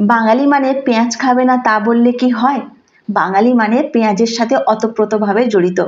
বাঙালি মানে পেঁয়াজ খাবে না তা বললে কি হয়? বাঙালি মানে পেঁয়াজের সাথে অতপ্রতভাবে জড়িত।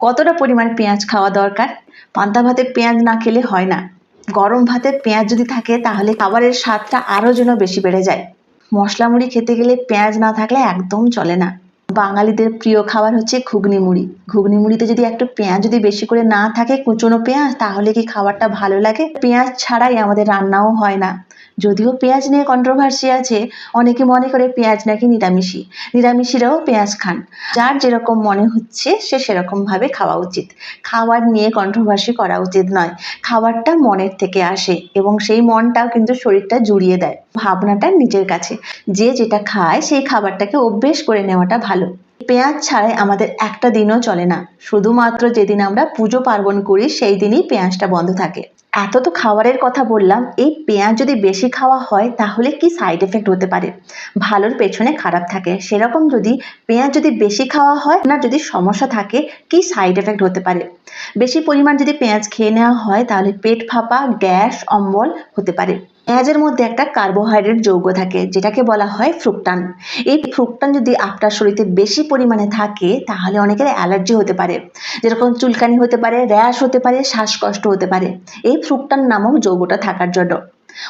কতটা পরিমাণ পেঁয়াজ খাওয়া দরকার? পান্তা ভাতে পেঁয়াজ না খেলে হয় না। গরম ভাতে পেঁয়াজ যদি থাকে, তাহলে খাবারের স্বাদটা আরও যেন বেশি বেড়ে যায়। মশলা মুড়ি খেতে গেলে পেঁয়াজ না থাকলে একদম চলে না। বাঙালিদের প্রিয় খাবার হচ্ছে ঘুগনি মুড়ি। ঘুগনি মুড়িতে যদি একটু পেঁয়াজ যদি বেশি করে না থাকে কুচনো পেঁয়াজ, তাহলে কি খাবারটা ভালো লাগে? পেঁয়াজ ছাড়াই আমাদের রান্নাও হয় না। যদিও পেঁয়াজ নিয়ে কন্ট্রোভার্সি আছে, অনেকে মনে করে পেঁয়াজ নাকি নিরামিষি নিরামিষিরাও পেঁয়াজ খান। যার যেরকম মনে হচ্ছে, সে সেরকম ভাবে খাওয়া উচিত। খাবার নিয়ে কন্ট্রোভার্সি করা উচিত নয়। খাবারটা মনের থেকে আসে এবং সেই মনটাও কিন্তু শরীরটা জুড়িয়ে দেয়। ভাবনাটা নিজের কাছে। যে যেটা খায়, সেই খাবারটাকে অভ্যেস করে নেওয়াটা ভালো। পেঁয়াজ ছাড়াই আমাদের একটা দিনও চলে না। শুধুমাত্র যেদিন আমরা পুজো পার্বণ করি, সেই দিনই পেঁয়াজটা বন্ধ থাকে। এত তো খাবারের কথা বললাম, এই পেঁয়াজ যদি বেশি খাওয়া হয়, তাহলে কি সাইড এফেক্ট হতে পারে? ভালোর পেছনে খারাপ থাকে। সেরকম যদি পেঁয়াজ যদি বেশি খাওয়া হয় না যদি সমস্যা থাকে, কি সাইড এফেক্ট হতে পারে? বেশি পরিমাণ যদি পেঁয়াজ খেয়ে নেওয়া হয়, তাহলে পেট ফাঁপা, গ্যাস, অম্বল হতে পারে। পেঁয়াজের মধ্যে একটা কার্বোহাইড্রেট যৌগ থাকে, যেটাকে বলা হয় ফ্রুকটান। এই ফ্রুকটান যদি আপনার শরীরে বেশি পরিমাণে থাকে, তাহলে অনেকের অ্যালার্জি হতে পারে। যেরকম চুলকানি হতে পারে, র্যাশ হতে পারে, শ্বাসকষ্ট হতে পারে। এই ফ্রুকটান নামক যৌগটা থাকার জন্য।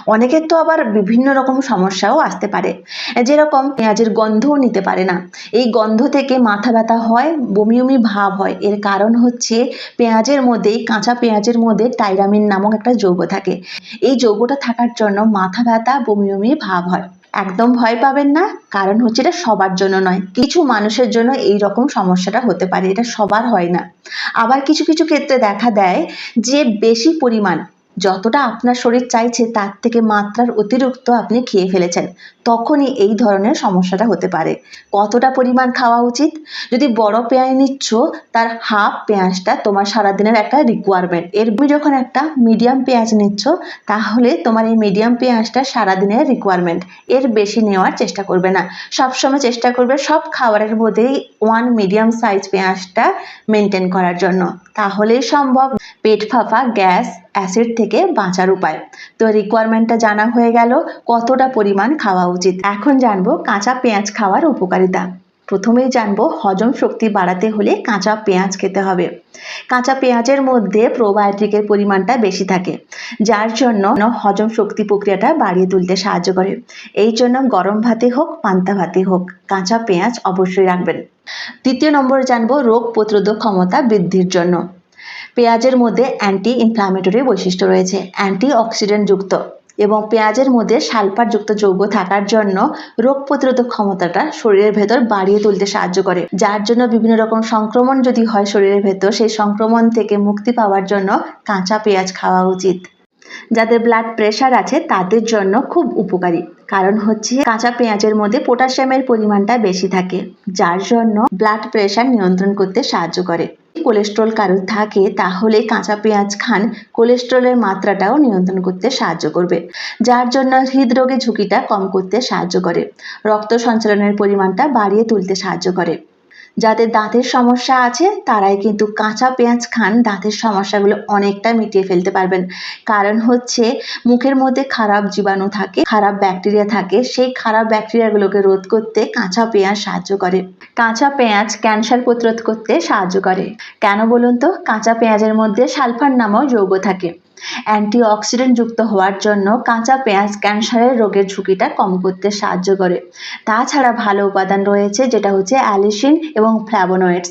অনেকের তো আবার বিভিন্ন রকম সমস্যাও আসতে পারে। যেরকম পেঁয়াজের গন্ধও নিতে পারে না। এই গন্ধ থেকে মাথা ব্যথা হয়, বমি বমি ভাব হয়। এর কারণ হচ্ছে পেঁয়াজের মধ্যেই, কাঁচা পেঁয়াজের মধ্যে টাইরামিন নামক একটা যৌগ থাকে। এই যৌগটা থাকার জন্য মাথা ব্যথা, বমি বমি ভাব হয়। একদম ভয় পাবেন না, কারণ হচ্ছে এটা সবার জন্য নয়। কিছু মানুষের জন্য এই রকম সমস্যাটা হতে পারে, এটা সবার হয় না। আবার কিছু কিছু ক্ষেত্রে দেখা দেয় যে বেশি পরিমাণ যতটা আপনার শরীর চাইছে, তার থেকে মাত্রার অতিরিক্ত আপনি খেয়ে ফেলেছেন, তখনই এই ধরনের সমস্যাটা হতে পারে। কতটা পরিমাণ খাওয়া উচিত? যদি বড় পেঁয়াজ নিচ্ছ, তার হাফ পেঁয়াজটা তোমার সারাদিনের একটা রিকোয়ারমেন্ট এর যখন একটা মিডিয়াম পেঁয়াজ নিচ্ছ, তাহলে তোমার এই মিডিয়াম পেঁয়াজটা সারাদিনের রিকোয়ারমেন্ট এর বেশি নেওয়ার চেষ্টা করবে না। সবসময় চেষ্টা করবে সব খাবারের মধ্যেই ওয়ান মিডিয়াম সাইজ পেঁয়াজটা মেনটেন করার জন্য। তাহলেই সম্ভব। পেট ফাঁপা গ্যাস, অ্যাসিড থেকে বাঁচার উপায়। তো রিকোয়ারমেন্টটা জানা হয়ে গেল, কতটা পরিমাণ খাওয়া উচিত। এখন জানব কাঁচা পেঁয়াজ খাওয়ার উপকারিতা। প্রথমেই জানব হজম শক্তি বাড়াতে হলে কাঁচা পেঁয়াজ খেতে হবে। কাঁচা পেঁয়াজের মধ্যে প্রোবায়োটিকের পরিমাণটা বেশি থাকে, যার জন্য হজম শক্তি প্রক্রিয়াটা বাড়িয়ে তুলতে সাহায্য করে। এই জন্য গরম ভাতে হোক, পান্তা ভাতে হোক, কাঁচা পেঁয়াজ অবশ্যই রাখবেন। তৃতীয় নম্বর জানব রোগ প্রতিরোধক ক্ষমতা বৃদ্ধির জন্য। পেঁয়াজের মধ্যে অ্যান্টি ইনফ্লামেটরি বৈশিষ্ট্য রয়েছে অ্যান্টি অক্সিডেন্ট যুক্ত এবং পেঁয়াজের মধ্যে সালফারযুক্ত যৌগ থাকার জন্য রোগ প্রতিরোধক ক্ষমতাটা শরীরের ভেতর বাড়িয়ে তুলতে সাহায্য করে, যার জন্য বিভিন্ন রকম সংক্রমণ যদি হয় শরীরের ভেতর, সেই সংক্রমণ থেকে মুক্তি পাওয়ার জন্য কাঁচা পেঁয়াজ খাওয়া উচিত। যাদের ব্লাড প্রেশার আছে, তাদের জন্য খুব উপকারী। কারণ হচ্ছে কাঁচা পেঁয়াজের মধ্যে পটাশিয়ামের পরিমাণটা বেশি থাকে, যার জন্য ব্লাড প্রেশার নিয়ন্ত্রণ করতে সাহায্য করে। কোলেস্ট্রল কারোর থাকে, তাহলে কাঁচা পেঁয়াজ খান। কোলেস্ট্রলের মাত্রাটাও নিয়ন্ত্রণ করতে সাহায্য করবে, যার জন্য হৃদরোগের ঝুঁকিটা কম করতে সাহায্য করে। রক্ত সঞ্চালনের পরিমাণটা বাড়িয়ে তুলতে সাহায্য করে। যাদের দাঁতের সমস্যা আছে, তারাই কিন্তু কাঁচা পেঁয়াজ খান, দাঁতের সমস্যাগুলো অনেকটা মিটিয়ে ফেলতে পারবেন। কারণ হচ্ছে, মুখের মধ্যে খারাপ জীবাণু থাকে, খারাপ ব্যাকটেরিয়া থাকে, সেই খারাপ ব্যাকটেরিয়াগুলোকে রোধ করতে কাঁচা পেঁয়াজ সাহায্য করে। কাঁচা পেঁয়াজ ক্যান্সার প্রতিরোধ করতে সাহায্য করে। কেন বলুন তো? কাঁচা পেঁয়াজের মধ্যে সালফার নামক যৌগ থাকে। অ্যান্টিঅক্সিডেন্ট যুক্ত হওয়ার জন্য কাঁচা পেঁয়াজ ক্যান্সারের রোগের ঝুঁকিটা কম করতে সাহায্য করে। তাছাড়া ভালো উপাদান রয়েছে, যেটা হচ্ছে অ্যালিসিন এবং ফ্ল্যাভোনয়েডস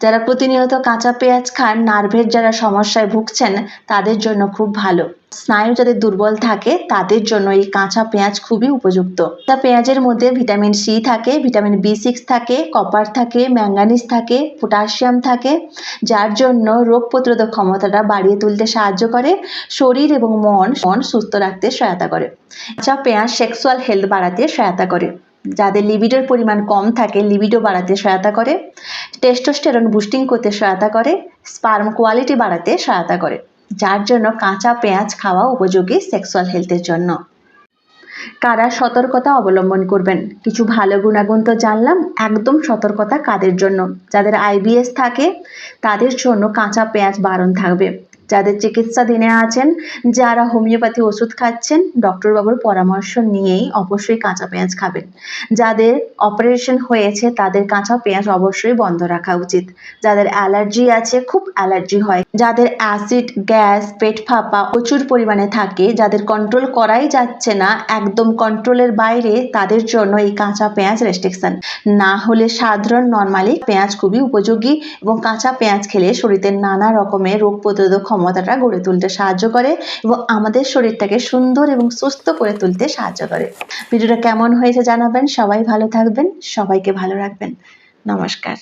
যারা প্রতিনিয়ত কাঁচা পেঁয়াজ খান, নার্ভের যারা সমস্যায় ভুগছেন, তাদের জন্য খুব ভালো। স্নায়ু যাদের দুর্বল থাকে, তাদের জন্য এই কাঁচা পেঁয়াজ খুবই উপযুক্ত। তা পেঁয়াজের মধ্যে ভিটামিন সি থাকে, ভিটামিন বি সিক্স থাকে, কপার থাকে, ম্যাঙ্গানিজ থাকে, পটাশিয়াম থাকে, যার জন্য রোগ প্রতিরোধক ক্ষমতাটা বাড়িয়ে তুলতে সাহায্য করে, শরীর এবং মন মন সুস্থ রাখতে সহায়তা করে। কাঁচা পেঁয়াজ সেক্সুয়াল হেলথ বাড়াতে সহায়তা করে। যাদের লিবিডোর পরিমাণ কম থাকে লিবিডো বাড়াতে সহায়তা করে। টেস্টোস্টেরন বুস্টিং করতে সহায়তা করে। স্পার্ম কোয়ালিটি বাড়াতে সহায়তা করে। যার জন্য কাঁচা পেঁয়াজ খাওয়া উপযোগী সেক্সুয়াল হেলথের জন্য। কারা সতর্কতা অবলম্বন করবেন? কিছু ভালো গুণাগুণ তো জানলাম, একদম সতর্কতা কাদের জন্য? যাদের আইবিএস থাকে, তাদের জন্য কাঁচা পেঁয়াজ বারণ থাকবে। যাদের চিকিৎসাধীনে আছেন, যারা হোমিওপ্যাথি ওষুধ খাচ্ছেন, ডক্টরবাবুর পরামর্শ নিয়েই অবশ্যই কাঁচা পেঁয়াজ খাবেন। যাদের অপারেশন হয়েছে, তাদের কাঁচা পেঁয়াজ অবশ্যই বন্ধ রাখা উচিত। যাদের অ্যালার্জি আছে, খুব অ্যালার্জি হয়। যাদের অ্যাসিড, গ্যাস, পেট ফাঁপা প্রচুর পরিমাণে থাকে, যাদের কন্ট্রোল করাই যাচ্ছে না, একদম কন্ট্রোলের বাইরে, তাদের জন্য এই কাঁচা পেঁয়াজ রেস্ট্রিকশন না হলে সাধারণ নর্মালি পেঁয়াজ খুবই উপযোগী এবং কাঁচা পেঁয়াজ খেলে শরীরের নানা রকমের রোগ প্রতিরোধক ক্ষমতাটা গড়ে তুলতে সাহায্য করে এবং আমাদের শরীরটাকে সুন্দর এবং সুস্থ করে তুলতে সাহায্য করে। ভিডিওটা কেমন হয়েছে জানাবেন, সবাই ভালো থাকবেন, সবাইকে ভালো রাখবেন। নমস্কার।